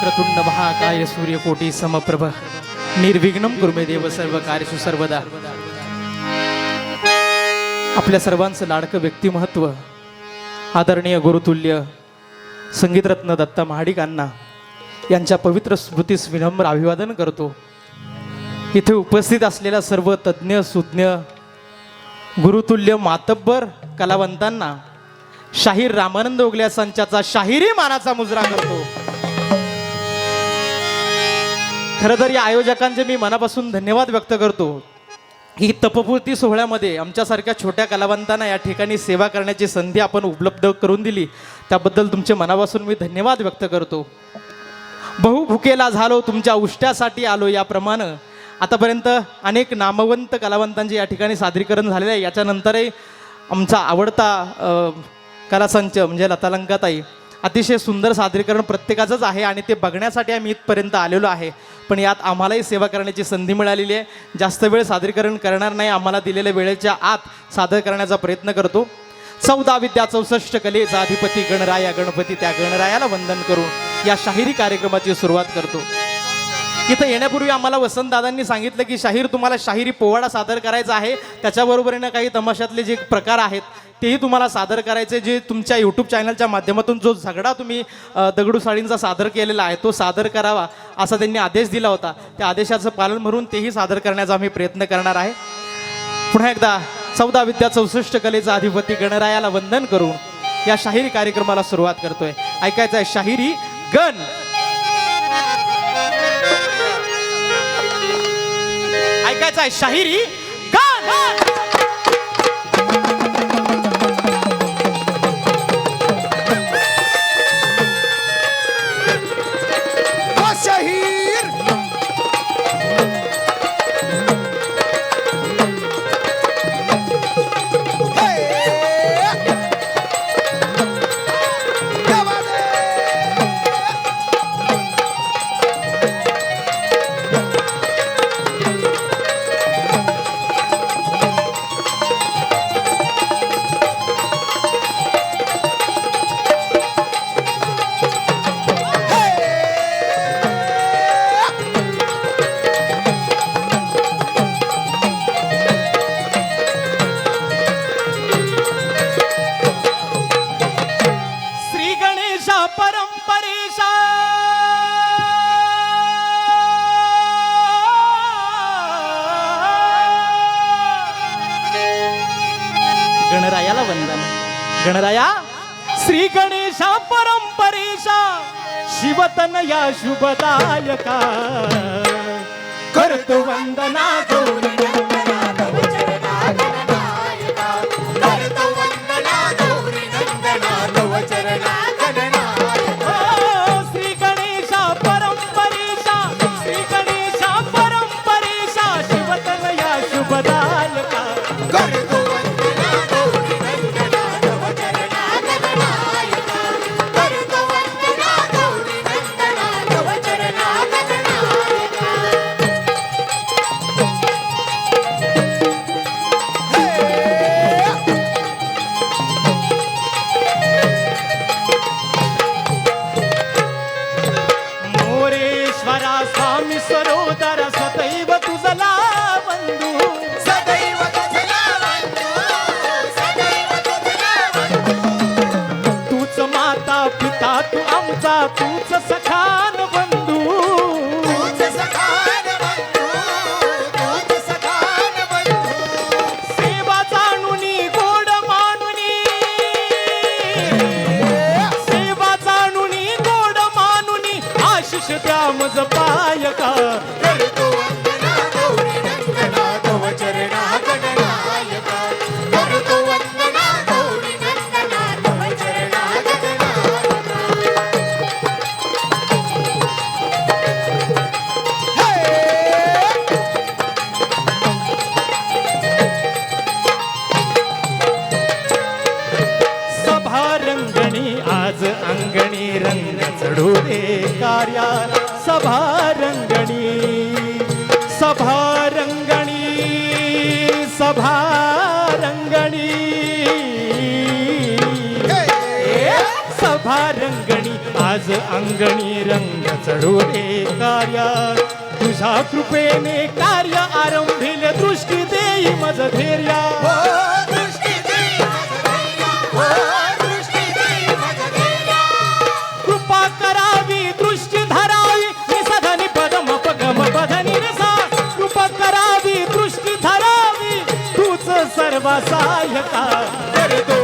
वक्रतुंड महाकाय सूर्यकोटी समप्रभ. निर्विघ्न गुरुमे देव सर्व कार्यसु सर्वदा. आपल्या सर्वांचं लाडकं व्यक्तिमत्व आदरणीय गुरुतुल्य संगीतरत्न दत्ता महाडिकांना यांच्या पवित्र स्मृतीस विनम्र अभिवादन करतो. इथे उपस्थित असलेल्या सर्व तज्ज्ञ सुज्ञ गुरुतुल्य मातब्बर कलावंतांना शाहीर रामानंद ओगल्या संचाचा शाहिरी मानाचा मुजरा करतो. खरं तर या आयोजकांचे मी मनापासून धन्यवाद व्यक्त करतो. ही तपपूर्ती सोहळ्यामध्ये आमच्यासारख्या छोट्या कलावंतांना या ठिकाणी सेवा करण्याची संधी आपण उपलब्ध करून दिली. त्याबद्दल तुमचे मनापासून मी धन्यवाद व्यक्त करतो. बहु भुकेला झालो तुमच्या उष्ट्यासाठी आलो याप्रमाणे. आतापर्यंत अनेक नामवंत कलावंतांचे या ठिकाणी सादरीकरण झालेलं आहे. याच्यानंतरही आमचा आवडता कलासंच म्हणजे लतालंकाताई अतिशय सुंदर सादरीकरण प्रत्येकाचंच आहे आणि ते बघण्यासाठी आम्ही इथपर्यंत आलेलो आहे. पण यात आम्हालाही सेवा करण्याची संधी मिळालेली आहे. जास्त वेळ सादरीकरण करणार नाही. आम्हाला दिलेल्या वेळेच्या आत सादर करण्याचा प्रयत्न करतो. चौदा विद्या चौसष्ट कलेचा अधिपती गणराया गणपती त्या गणरायाला वंदन करून या शाहिरी कार्यक्रमाची सुरुवात करतो. इथं येण्यापूर्वी आम्हाला वसंतदादांनी सांगितलं की शाहीर तुम्हाला शाहिरी पोवाडा सादर करायचा आहे. त्याच्याबरोबरीनं काही तमाशातले जे प्रकार आहेत तेही तुम्हाला सादर करायचे जे तुमच्या यूट्यूब चॅनलच्या माध्यमातून जो झगडा तुम्ही दगडू साळींचा सादर केलेला आहे तो सादर करावा असा त्यांनी आदेश दिला होता. त्या आदेशाचं पालन म्हणून तेही सादर करण्याचा आम्ही प्रयत्न करणार आहे. पुन्हा एकदा चौदा विद्या चौसष्ट कलेचा अधिपती गणरायाला वंदन करून या शाहिरी कार्यक्रमाला सुरुवात करतोय. ऐकायचं आहे शाहिरी गण. ऐकायचं आहे शाहिरी गण गणराया श्री गणेशा परंपरेशा शिवतनया शुभदायका. करतो वंदना गौरी. राम जपाय का रंगणी आज अंगणी रंग चढू दे कार्या तुझ्या कृपेने कार्य आरंभिल दृष्टी देई मज धैर्या हो. हो. कृपा करावी दृष्टी धरावी निसधनी पदम पगम पधनी रसा कृपा करावी दृष्टी धरावी तूच सर्व सहाय्यका करतो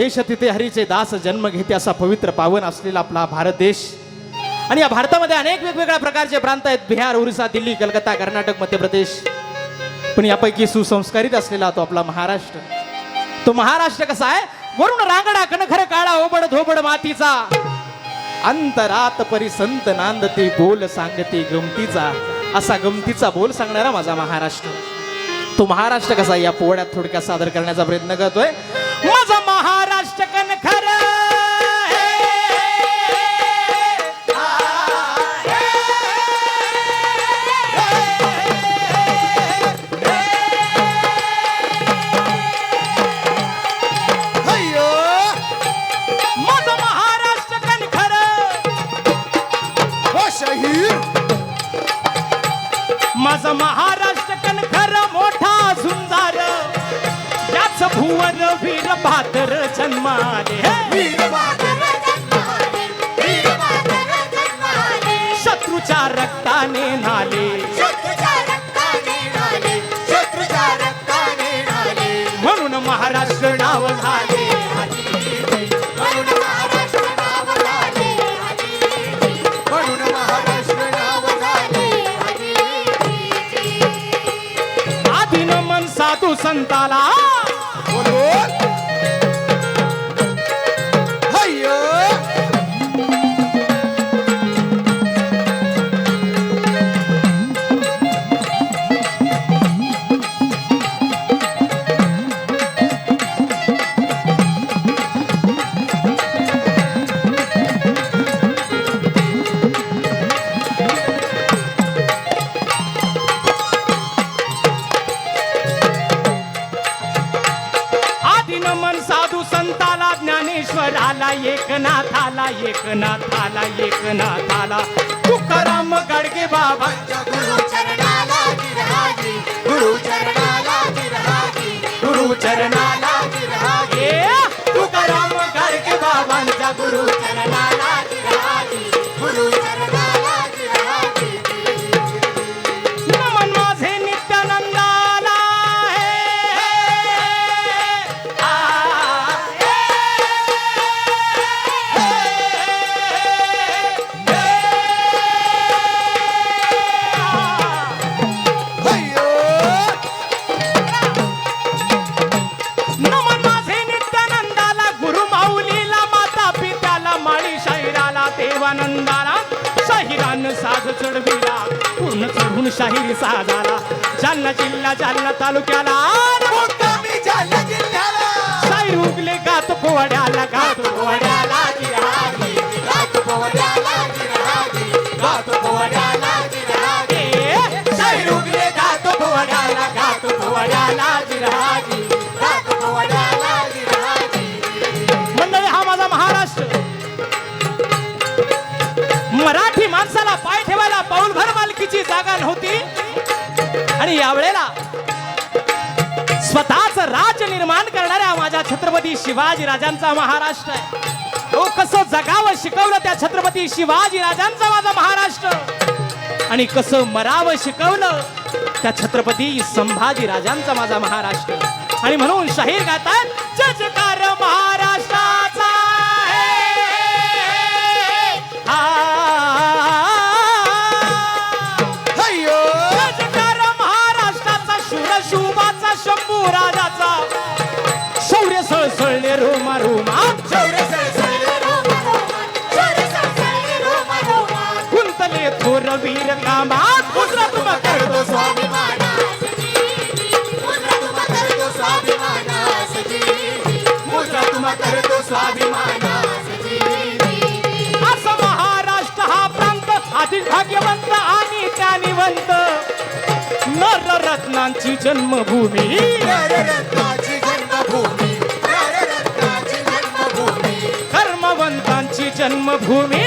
देश तिथे हरीचे दास जन्म घेते असा पवित्र पावन असलेला आपला भारत देश. आणि या भारतामध्ये अनेक वेगवेगळ्या प्रकारचे प्रांत आहेत. बिहार ओरिसा दिल्ली कलकत्ता कर्नाटक मध्य प्रदेश पण यापैकी सुसंस्कारित असलेला तो आपला महाराष्ट्र. तो महाराष्ट्र कसा आहे? वरून रांगडा कणखर काळा ओबड धोबड मातीचा. अंतरात परिसंत नांदते बोल सांगते गमतीचा. असा गमतीचा बोल सांगणारा माझा महाराष्ट्र. तो महाराष्ट्र कसा या पोवाड्यात थोडक्यात सादर करण्याचा प्रयत्न करतोय. माझा महाराष्ट्र कणखर याच भुवन वीर भादर जन्माले! वीर बहादर जन्माले वीर बहादर जन्माले. शत्रूच्या रक्ताने नाले. मंडळी हा माझा महाराष्ट्र. मराठी माणसाला पाय ठेवायला पाऊलभर मालकीची जागा नव्हती. आणि यावेळेला स्वतःच राज्य निर्माण करणाऱ्या माझ्या छत्रपती शिवाजी राजांचा महाराष्ट्र आहे. तो कसं जगावं शिकवलं त्या छत्रपती शिवाजी राजांचा माझा महाराष्ट्र. आणि कसं मरावं शिकवलं त्या छत्रपती संभाजी राजांचा माझा महाराष्ट्र. आणि म्हणून शाहीर गातात जजकार महाराष्ट्र! कुंतले थोर वीर कामात गुजरात मकर करतो स्वाभिमानासजी. मुद्रा. असा महाराष्ट्र हा प्रांत भाग्यवंत आणि ज्ञानिवंत नररत्नांची जन्मभूमी. नररत्नाची जन्मभूमी. नररत्नाची जन्मभूमी.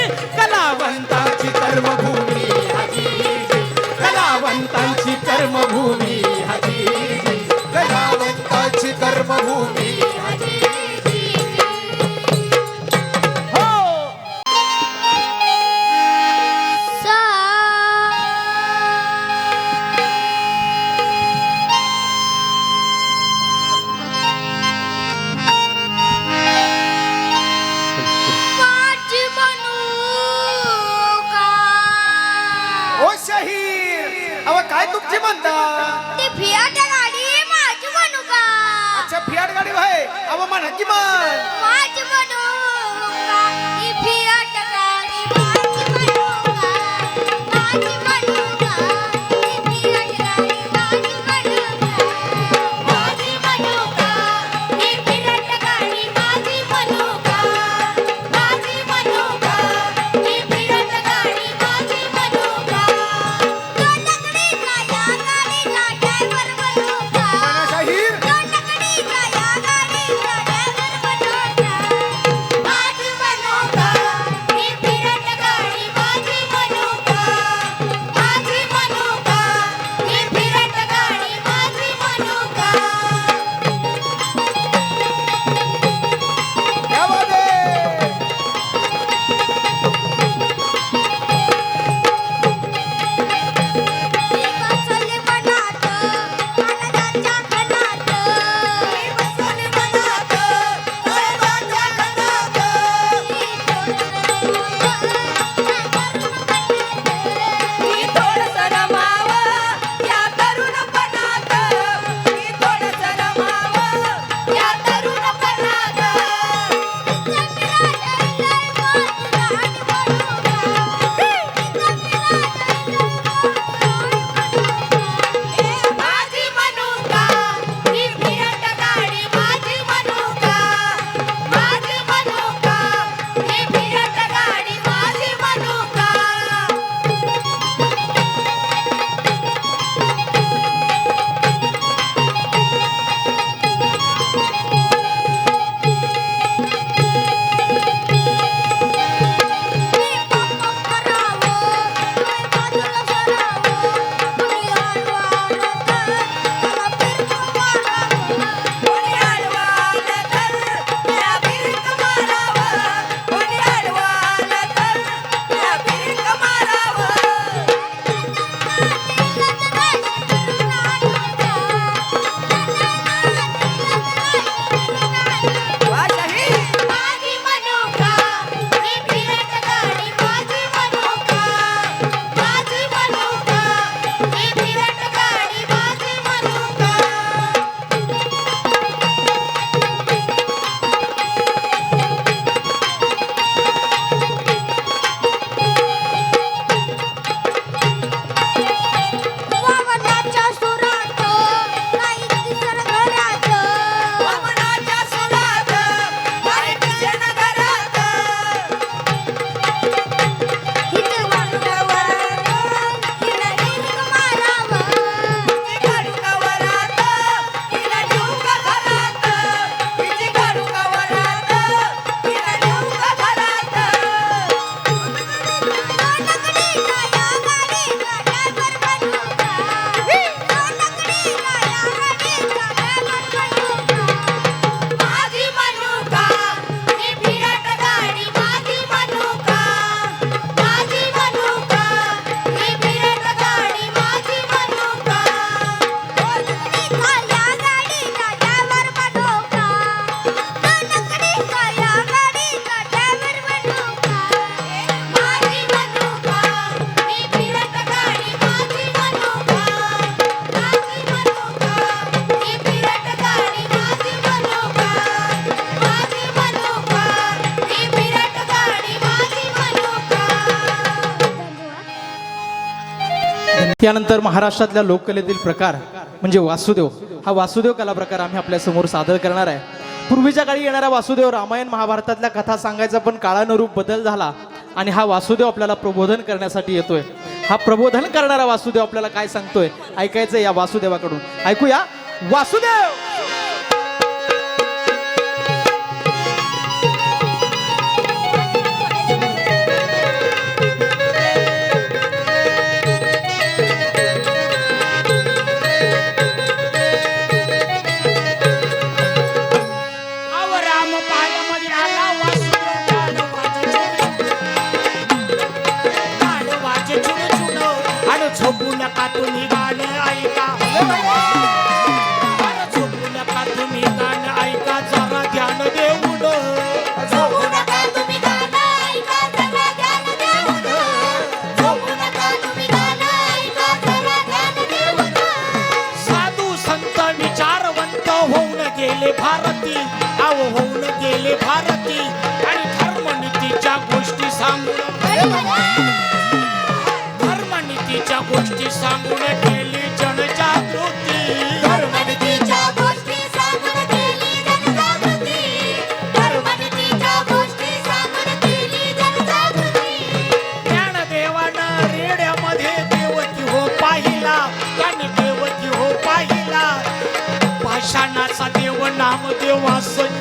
आहे अव त्यानंतर महाराष्ट्रातल्या लोककलेतील प्रकार म्हणजे वासुदेव. हा वासुदेव कला प्रकार आम्ही आपल्यासमोर सादर करणार आहे. पूर्वीच्या काळी येणारा वासुदेव रामायण महाभारतातल्या कथा सांगायचा पण काळानुरूप बदल झाला आणि हा वासुदेव आपल्याला प्रबोधन करण्यासाठी येतोय. हा प्रबोधन करणारा वासुदेव आपल्याला काय सांगतोय? ऐकायचं या वासुदेवाकडून. ऐकूया. वासुदेव! गेले भारती अव होऊन गेले भारती. आणि धर्मनीतीच्या गोष्टी सांगून धर्मनीतीच्या गोष्टी सांगून केली नाम देवा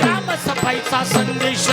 ग्रामसफाईचा संदेश.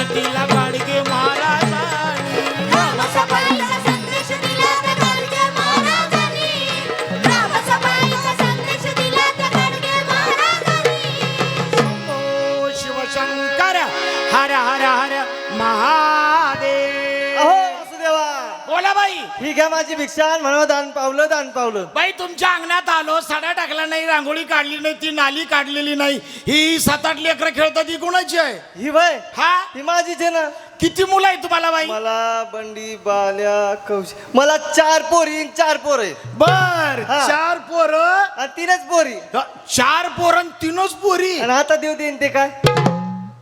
माझी भिक्षा म्हणून दान पावलं दान पावलं. बाई तुमच्या अंगणात आलो सडा टाकला नाही रांगोळी काढली नाही ती नाली काढलेली नाही. ही सात आठ लेकरं खेळतात ही कोणाची आहे? ही वय? हा? ही माझीच आहे ना. किती मुलं आहे तुम्हाला बाई? मला बंडी बाल्या कौश मला चार पोरी चार पोर आहे बर हा. चार पोर? आणि तीनच पोरी. चार पोर आणि तीनच पोरी? आणि आता देव देईन ते काय?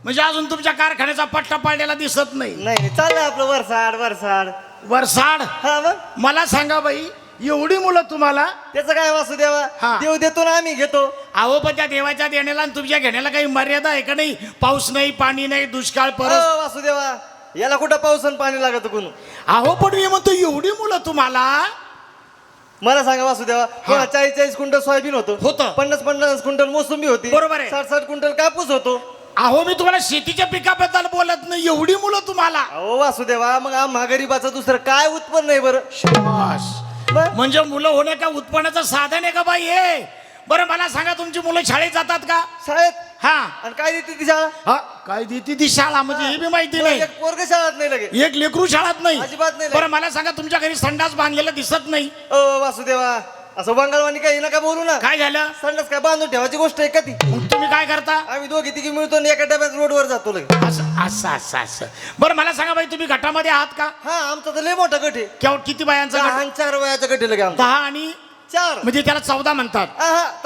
म्हणजे अजून तुमच्या कारखान्याचा पट्टा पाडलेला दिसत नाही. नाही चाललं आपलं वरसाड वरसाड. वरसाड हा मग? मला सांगा बाई एवढी मुलं तुम्हाला? त्याचं काय वासुदेवा? हा. देव देतो ना आम्ही घेतो. अहो पण त्या देवाच्या देण्याला आणि तुमच्या घेण्याला काही मर्यादा आहे का नाही? पाऊस नाही पाणी नाही दुष्काळ परत अहो, वासुदेवा. याला कुठं पाऊस आणि पाणी लागत कोण? अहो पण मी म्हणतो एवढी मुलं तुम्हाला? मला सांगा वासुदेवा कोणा चाळीस चाळीस क्विंटल सोयाबीन होतं? होतं. पन्नास पन्नास क्विंटल मोसंबी होती? बरोबर आहे. साठ साठ क्विंटल कापूस होतो? अहो मी तुम्हाला शेतीच्या पिकाबद्दल बोलत नाही एवढी मुलं तुम्हाला. अहो वासुदेवा मग आम्हा गरीबाचं दुसरं काय उत्पन्न आहे बरं? शाबास. बरं? म्हणजे मुलं होणे का उत्पन्नाचं साधन आहे का बाई हे? बरं मला सांगा तुमची मुलं शाळेत जातात का? शाळेत? हा. आणि काय देते ती शाळा? हा काय देते ती शाळा? म्हणजे हे बी माहिती नाही. एक पोरग शाळात नाही लगे. एक लेकरू शाळात नाही. अजिबात नाही. बरं मला सांगा तुमच्या घरी संडास बांधलेलं दिसत नाही? ओ वासुदेवा असं बंगालवाणी काही नका बोलू ना. काय झालं? संडास काय बांधून ठेवायची गोष्ट आहे का ती? मग तुम्ही काय करता? आम्ही दोघी तिघी मिळतो आणि एका डब्यात रोडवर जातो लगे. असं असं असं असं. बरं मला सांगा बाई तुम्ही गटामध्ये आहात का? हा आमचा तर लय मोठा गट आहे. केवढ किती बायांचा गट? लहान चार वयाचा गट आहे लगे आमचा. दहा आणि चार. म्हणजे त्याला चौदा म्हणतात.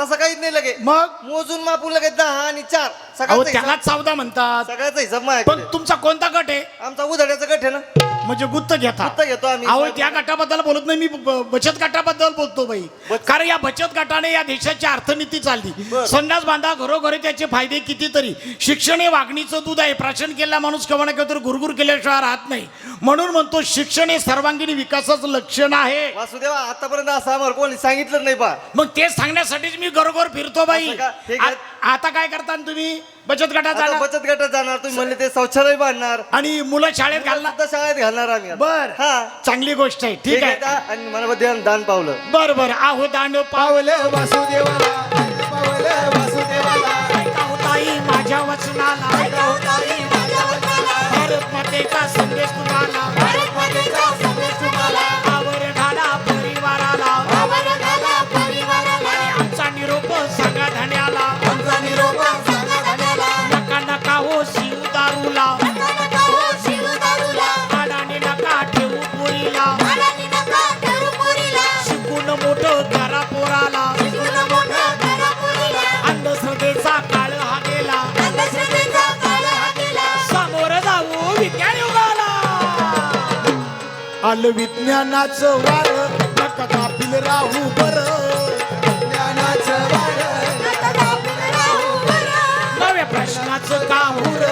तसं काहीच नाही लगे. मग? मोजून मापू लगे दहा आणि चार. अहो सगळ्याचा त्याला हिसाब- चौदा म्हणतात. सगळ्याचा हिसाब पण माझ्याकडे तुमचा कोणता गट आहे? आमचा उधाड्याचा गट आहे ना. म्हणजे गुत्त घेता. गुत्त घेतो आम्ही. अहो त्या गटाबद्दल बोलत नाही मी ब- बचत गटाबद्दल बोलतो बाई. बच- कारण या बचत गटाने या देशाची अर्थनीती चालली. बरं. संडास बांधा घरोघरी त्याचे फायदे कितीतरी. शिक्षण हे वागणीचं दूध आहे. प्राशन केलेला माणूस केव्हा ना केव्हा तरी गुरगुर केल्याशिवाय राहत नाही. म्हणून म्हणतो शिक्षण हे सर्वांगीण विकासाचं लक्षण आहे. वासुदेवा आतापर्यंत असं आम्हाला कोणी सांगितलं नाही बा. मग ते सांगण्यासाठीच मी घरोघर फिरतो बाई. असं का? ठीक आहे. आता काय करता तुम्ही? बचत गटात आता जाणार. बचत गटात जाणार. तुम्ही म्हणले ते शौचालय बांधणार. आणि मुलं शाळेत घालणार. शाळेत घालणार आम्ही आता. बर. हा. चांगली गोष्ट आहे. ठीक आहे. दा- आणि मला दान दान पावलं. बर बर. आहो दांड पावलं. वासुदेवाला. पावलं वासुदेवाला. ताई माझ्या वचनाला. ताई माझ्या वचनाला, भारत मातेचा संदेश तुम्हाला. भारत मातेचा आलं विज्ञानाचं वार. नका कापील राहू बर. ज्ञानाचं वार. नव्या प्रश्नाचं काहूर